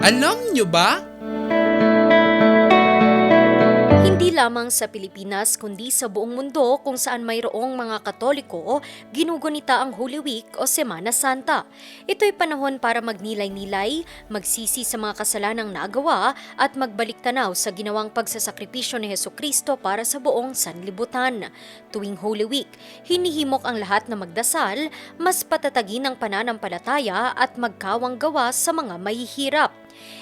Alam nyo ba? Hindi lamang sa Pilipinas kundi sa buong mundo kung saan mayroong mga Katoliko, ginugunita ang Holy Week o Semana Santa. Ito'y panahon para magnilay-nilay, magsisi sa mga kasalanang nagawa at magbalik tanaw sa ginawang pagsasakripisyo ni Heso Kristo para sa buong sanlibutan. Tuwing Holy Week, hinihimok ang lahat na magdasal, mas patatagin ang pananampalataya at magkawang gawa sa mga mahihirap.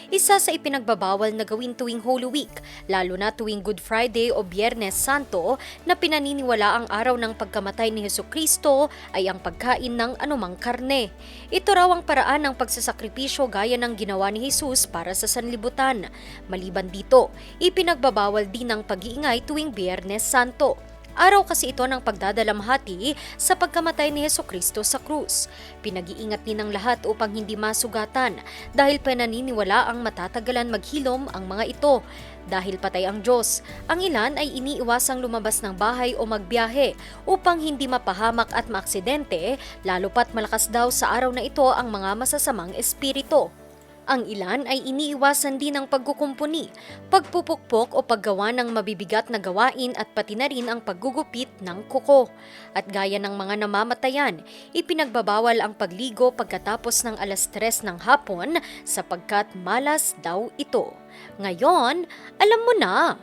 Isa sa ipinagbabawal na gawin tuwing Holy Week, lalo na tuwing Good Friday o Biyernes Santo na pinaniniwala ang araw ng pagkamatay ni Heso Kristo ay ang pagkain ng anumang karne. Ito raw ang paraan ng pagsasakripisyo gaya ng ginawa ni Jesus para sa sanlibutan. Maliban dito, ipinagbabawal din ang pag-iingay tuwing Biyernes Santo. Araw kasi ito ng pagdadalamhati sa pagkamatay ni Heso Kristo sa krus. Pinag-iingat din ng lahat upang hindi masugatan dahil pananiniwala ang matatagalan maghilom ang mga ito. Dahil patay ang Diyos, ang ilan ay iniiwasang lumabas ng bahay o magbiyahe upang hindi mapahamak at maaksidente, lalo pat malakas daw sa araw na ito ang mga masasamang espiritu. Ang ilan ay iniiwasan din ang pagkukumpuni, pagpupukpok o paggawa ng mabibigat na gawain at pati na rin ang paggugupit ng kuko. At gaya ng mga namamatayan, ipinagbabawal ang pagligo pagkatapos ng alas 3 ng hapon sapagkat malas daw ito. Ngayon, alam mo na!